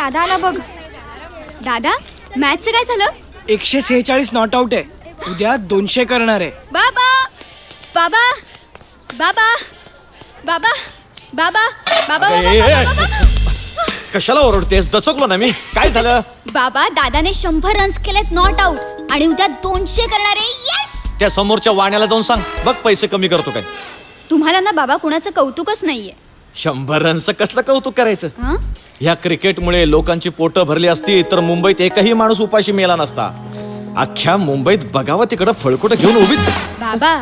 दादा आला बघ. दादा मॅचचं काय झालं? एकशे सेहेचाळीस नॉट आउट आहे. उद्या दोनशे करणार आहे. बाबा बाबा बाबा बाबा बाबा बाबा अरे, बाबा, ए, ए, बाबा, बाबा. कशाला ओरडतेस? दचकलो ना मी. काय झालं? बाबा दादाने शंभर रन्स केलेत नॉट आउट आणि उद्या दोनशे करणार आहे. येस त्या समोरच्या वाण्याला जाऊन सांग. बघ पैसे कमी करतो काय. तुम्हाला ना बाबा कुणाचं कौतुकच नाहीये. शंभर रनचं कसलं कौतुक करायचं? हं? ह्या क्रिकेटमुळे लोकांची पोटं भरली असती तर मुंबईत एकही माणूस उपाशी मेला नसता. अख्ख्या मुंबईत बघावं तिकडं फळकुट घेऊन उभीच. बाबा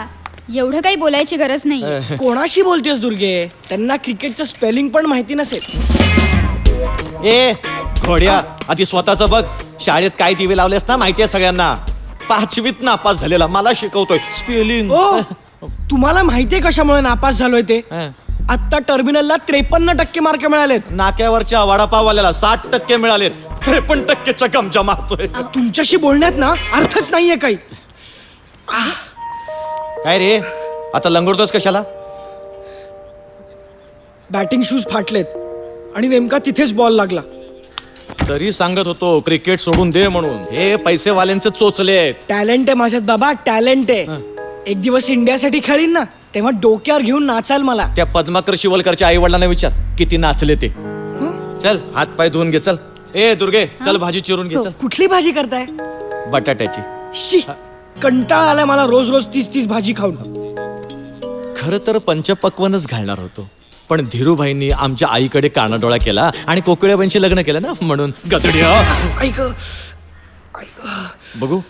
एवढं काही बोलायची गरज नाही. कोणाशी बोलतेस दुर्गे? त्यांना क्रिकेटचं स्पेलिंग पण माहिती नसेल. ए घोड्या आधी स्वतःच बघ. शाळेत काय दिवे लावलेस ना माहिती आहे सगळ्यांना? पाचवीत नापास झालेला मला शिकवतोय. स्पेलिंग ओ तुम्हाला माहितीये कशामुळे नापास झालोय ते? हं. आता टर्मिनलला त्रेपन्न टक्के मार्क मिळालेत. नाक्यावरच्या वडापाववाल्याला साठ टक्के मिळाले त्रेपन्न टक्केच्या गमजा मारतोय. तुमच्याशी बोलण्यात ना अर्थच नाहीये काही. काय रे? आता लंगडतोस कशाला? बॅटिंग शूज फाटलेत. आणि नेमका तिथेच बॉल लागला. तरी सांगत होतो क्रिकेट सोडून दे म्हणून. हे पैसेवाल्यांचे चोचले आहेत. टॅलेंट आहे माझ्यात बाबा टॅलेंट आहे. एक दिवस इंडियासाठी खेळीन ना. तेव्हा डोक्यावर घेऊन नाचाल मला. त्या पद्माकर शिवलकरच्या आई वडिलांना विचार किती नाचले ते. चल हात पाय धुवून घे चल. ए दुर्गे चल भाजी चिरून घे चल. कुठली भाजी करताय? बटाट्याची. शी कंटाळा आलाय मला रोज रोज तीच तीच भाजी खाऊन. खरं तर पंचपक्वनच घालणार होतो. पण धीरूभाईंनी आमच्या आईकडे कानाडोळा केला आणि कोकिळाबाईंशी लग्न केलं ना म्हणून. गदड्या ऐक. बघू.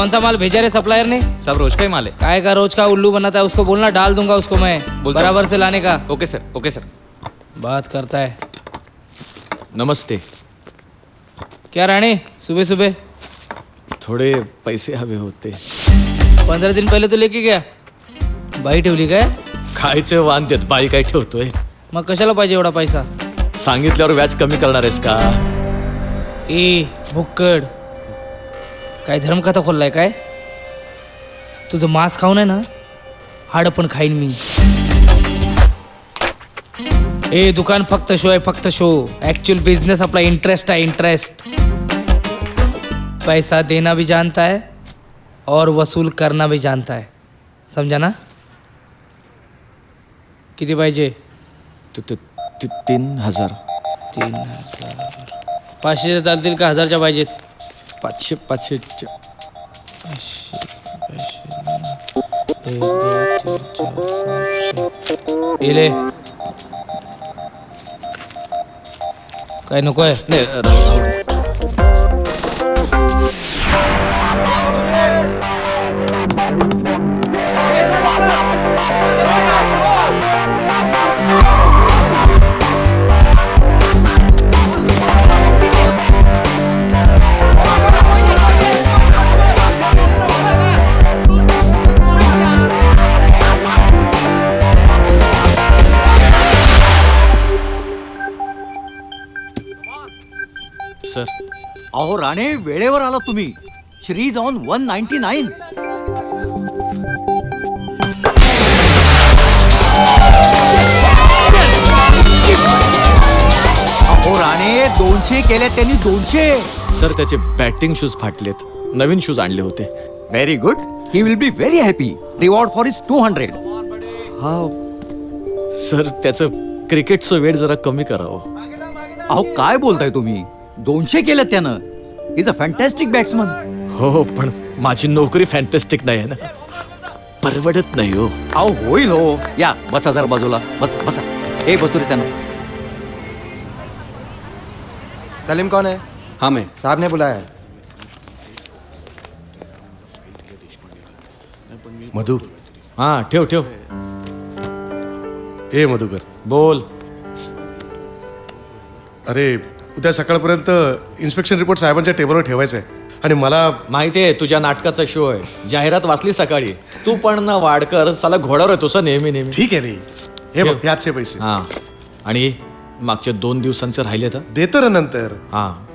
कौन सा माल भेजा रे सप्लायर ने? सब रोज का ही माल है। काय का रोज का उल्लू बनाता है उसको बोलना डाल दूंगा उसको मैं बोलता बराबर से लाने का। Okay sir okay sir. बात करता है। नमस्ते। क्या राणे सुबह सुबह? थोडे पैसे हवे होते पंधरा दिन पहिले तू लेके गया। बाई ठेवली काय खायचे वान देत बाई काय ठेवतोय मग कशाला पाहिजे एवढा पैसा? सांगितल्यावर व्याज कमी करणार आहेस का? ए भुक्कड. काय धर्मकथा खोललाय काय? तुझं मांस खाऊन आहे ना हाड पण खाईन मी. ए दुकान फक्त शो आहे फक्त शो. ऍक्च्युअल बिझनेस आपला इंटरेस्ट आहे इंटरेस्ट पैसा देना भी जानता है और वसूल करना भी जानता है. समझा ना? किती पाहिजे? तु- तु- तु- तीन हजार. तीन हजार. पाचशे चालतील का हजारच्या पाहिजेत? पाचशे पाचशे इले काय नको आहे सर. अहो राणे वेळेवर आला तुम्ही. श्री जाऊन वन नाईन्टी नाईन अहो राणे दोनशे केले त्यांनी दोनशे. सर त्याचे बॅटिंग शूज फाटलेत. नवीन शूज आणले होते. Very good he will be very happy reward for is two hundred हा. सर त्याचं क्रिकेटचं वेळ जरा कमी करावं. अहो काय बोलताय तुम्ही? दोनशे केलं त्यानं. इज अ फॅन्टॅस्टिक बॅट्समन हो पण माझी नोकरी फॅन्टॅस्टिक नाही आहे ना. परवडत नाही हो. अहो होईल हो. या बसा जरा बाजूला. बस बसा. ए बसू रे त्यानं. सलीम कौन है? हाँ मैं. साहब ने बुलाया है. मधु. हा ठेव ठेव. ए मधुकर. बोल. अरे उद्या सकाळपर्यंत इन्स्पेक्शन रिपोर्ट साहेबांच्या टेबलवर ठेवायचा आहे. आणि मला माहिती आहे तुझ्या नाटकाचा शो आहे. जाहिरात वाचली सकाळी. तू पण ना वाडकर साला घोड्यावर येतोस हं नेहमी नेहमी. ठीक आहे रे. हे बघ याचे पैसे. हा. आणि मागच्या दोन दिवसांचे राहिले तर? देतो रे नंतर. हा.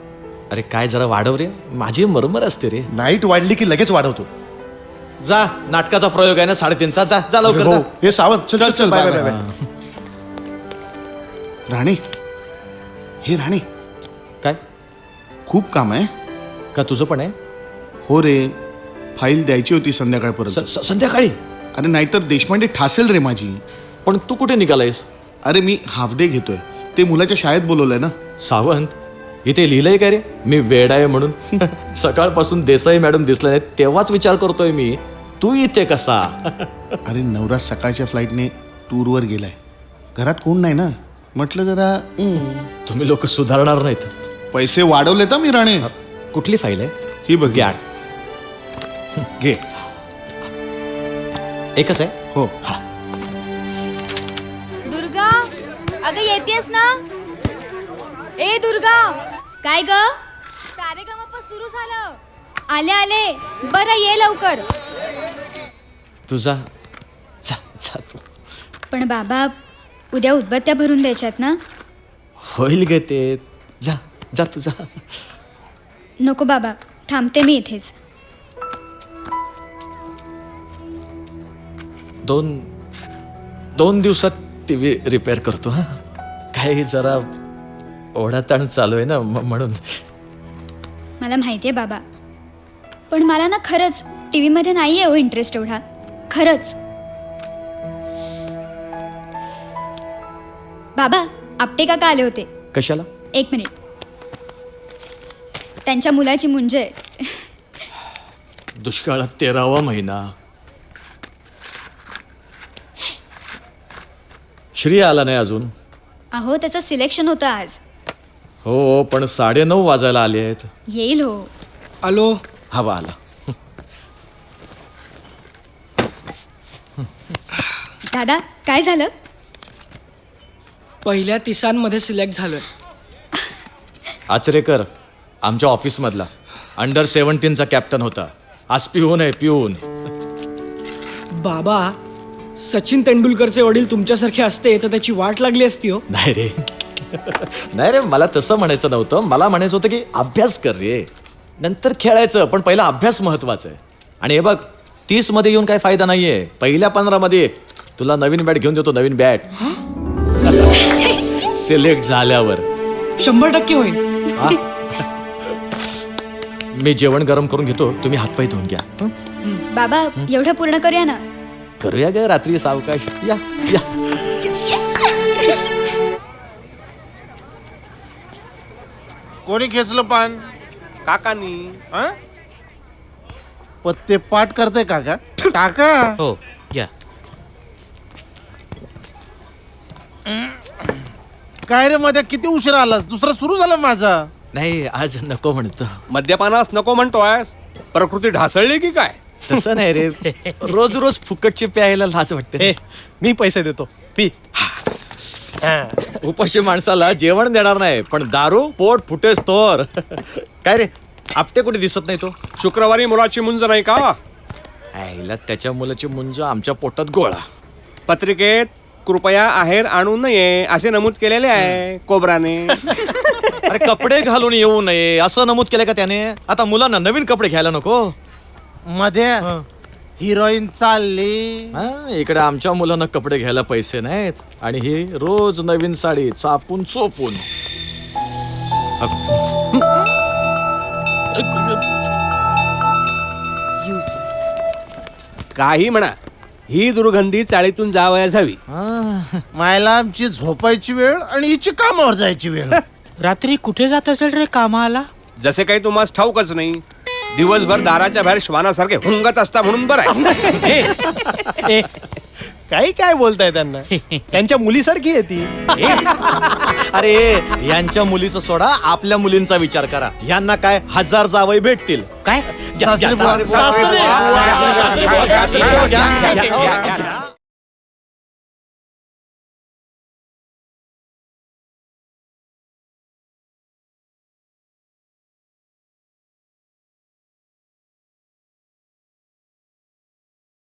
अरे काय जरा वाढव रे. माझी मरमर असते रे. नाईट वाढली की लगेच वाढवतो. जा नाटकाचा प्रयोग आहे ना साडेतीनचा. जा जा लवकर हो जा. हे सावंत चल चल चल बाय बाय. बाय. राणे. हे राणे. काय? खूप काम आहे. का तुझं पण आहे? हो रे. फाईल द्यायची होती संध्याकाळपर्यंत. स- स- संध्याकाळी? अरे नाहीतर देशपांडे ठासेल रे माझी. पण तू कुठे निघालायस? अरे मी हाफ डे घेतोय. ते मुलाच्या शाळेत बोलवलंय ना. सावंत इथे लिहिलंय काय रे? मी वेड आहे म्हणून. सकाळपासून देसाई मॅडम दिसल्या नाहीत तेव्हाच विचार करतोय मी. तू इथे कसा? अरे नवरा सकाळच्या फ्लाईटने टूरवर गेलाय. घरात कोण नाही ना? म्हटलं जरा हं, तुम्ही लोक सुधारणार नाहीत. पैसे वाढवले तर मी राणे. कुठली फाईल आहे? ही बघ. घ्या घे. एकच आहे? हो. दुर्गा अगं येतेस ना? ए दुर्गा. काय ग? सारे गमप सुरू झालं. आले आले. बरं ये लवकर. तुझा. जा जा तू. पण बाबा उद्या उदबत्त्या भरून द्यायच्यात ना? होईल गे ते. जा. जा तू जा. नको बाबा थांबते मी इथेच. दोन दोन दिवसात टी व्ही रिपेअर करतो हा. काही जरा ओढाताण चालू आहे ना म- म्हणून. मला माहिती आहे बाबा पण मला ना खरंच टी व्हीमध्ये नाही आहे हो इंटरेस्ट एवढा. खरंच. बाबा आपटे काका आले होते. कशाला? एक मिनिट त्यांच्या मुलाची मुंज. आहे दुष्काळात तेरावा महिना. श्री आला नाही अजून? अहो त्याचं सिलेक्शन होतं आज. हो पण साडेनऊ वाजायला आले आहेत. येईल हो. आलो. हवा आला. दादा काय झालं? पहिल्या तिसांमध्ये सिलेक्ट झालोय. आचरेकर आमच्या ऑफिसमधला. अंडर सेवन्टीनचा कॅप्टन होता. आज पिऊन आहे पिऊन. बाबा सचिन तेंडुलकरचे वडील तुमच्यासारखे असते तर त्याची वाट लागली असती हो. नाही रे. नाही रे मला तसं म्हणायचं नव्हतं. मला म्हणायचं होतं की अभ्यास कर रे. नंतर खेळायचं पण पहिला अभ्यास महत्त्वाचा आहे. आणि हे बघ तीसमध्ये येऊन काय फायदा नाहीये. पहिल्या पंधरा मध्ये तुला नवीन बॅट घेऊन देतो नवीन बॅट सिलेक्ट झाल्यावर. शंभर टक्के होईल. हा? मी जेवण गरम करून घेतो तुम्ही हातपाय धुवून घ्या. हं? बाबा एवढं पूर्ण करूया ना. करूया ग रात्री सावकाश. या या. कोणी खेचलं पान? काकानी. हं? पत्ते पाठ करते काका? टाका हो घ्या काय रे मध्ये किती उशीर आलास? दुसरं सुरू झालं माझा. नाही आज नको म्हणतो. मद्यपानास नको म्हणतोयस? प्रकृती ढासळली की काय? तसं नाही रे. रोज रोज फुकटची प्यायला लाज वाटते. मी पैसे देतो. पी. उपाशी माणसाला जेवण देणार नाही पण दारू पोट फुटेस तोर. काय रे? आपटे कुठे दिसत नाही तो? शुक्रवारी मुलाची मुंज नाही का? आईला त्याच्या मुलाची मुंज आमच्या पोटात गोळा. पत्रिकेत कृपया आहेर आणू नये असे नमूद केलेले आहे कोबराने. अरे कपडे घालून येऊ नये. असं नमूद केलं का त्याने? आता मुलांना नवीन कपडे घ्यायला नको. मध्ये हिरोईन चालली. हा, इकडे आमच्या मुलांना कपडे घ्यायला पैसे नाहीत. आणि ही रोज नवीन साडी चापून चोपून. काही म्हणा. ही दुर्गंधी चाळीतून जावयास हवी हा, मायला आमची झोपायची वेळ आणि हिची कामावर जायची वेळ. रात्री कुठे जात असेल रे कामाला जसे काही तुम्हाला ठाऊकच नाही दिवसभर दाराच्या बाहेर श्वानासारखे हुंगत असता म्हणून बरं आहे काही काय बोलताय त्यांना त्यांच्या मुलीसारखी आहे ती अरे यांच्या मुलीचं सोडा आपल्या मुलींचा विचार करा यांना काय हजार जावई भेटतील काय घ्या, घ्या, सासरे सासरे बुवा. बुवा. सासरे बुवा, सासरे बुवा, घ्या, घ्या, घ्या, घ्या, घ्या.